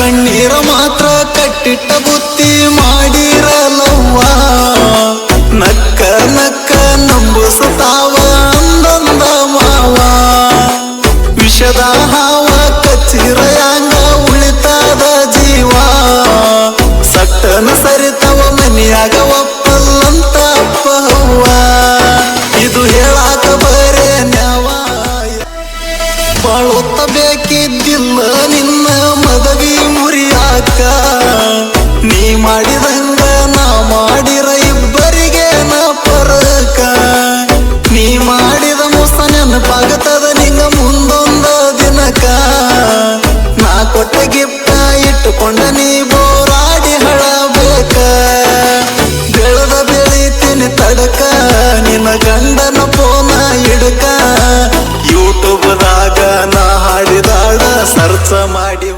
ಹುಡುಗಿಯರ ಮಾತ್ರ ಕಟ್ಟಿಟ್ಟ ಬುತ್ತಿ ಮಾಡಿರಲವ್ವ. ನಕ್ಕ ನಕ್ಕ ನಂಬುಸುತ್ತಾವ ಅಂದಂದ ಮಾವ. ವಿಷದ ಹಾವ ಕಚ್ಚಿರಯಾಂಗ ಉಳಿತಾದ ಜೀವ. ಸಟ್ಟನ ಸರಿತವ ಮನೆಯಾಗ ಒಪ್ಪಲ್ಲಂತ ಅಪ್ಪವ್ವ ಇದು ಹೇಳಾಕ ಬರೇ ನ್ಯಾವ. ಬಾಳುತ್ತ ಬೇಕಿದ್ದಿಲ್ಲ ಮಾಡಿದಂಗ ನಾ ಮಾಡಿರ ಇಬ್ಬರಿಗೆ ನಾ ಪರಕ. ನೀ ಮಾಡಿದ ಮೋಸ ನೆನಪಾಗತದ ನಿಂಗ ಮುಂದೊಂದ ದಿನಕ. ನಾ ಕೊಟ್ಟ ಗಿಫ್ಟ ಇಟ್ಟುಕೊಂಡ ನೀ ಬೋರಾಡಿ ಹಳಬೇಕ. ಬೆಳೆದ ಬೆಳಿತೀನಿ ತಡಕ, ನಿನ್ನ ಗಂಡನ ಫೋನ ಹಿಡಕ. ಯೂಟ್ಯೂಬ್ದಾಗ ನಾ ಹಾಡಿದಾಡ ಸರ್ಚ ಮಾಡಿ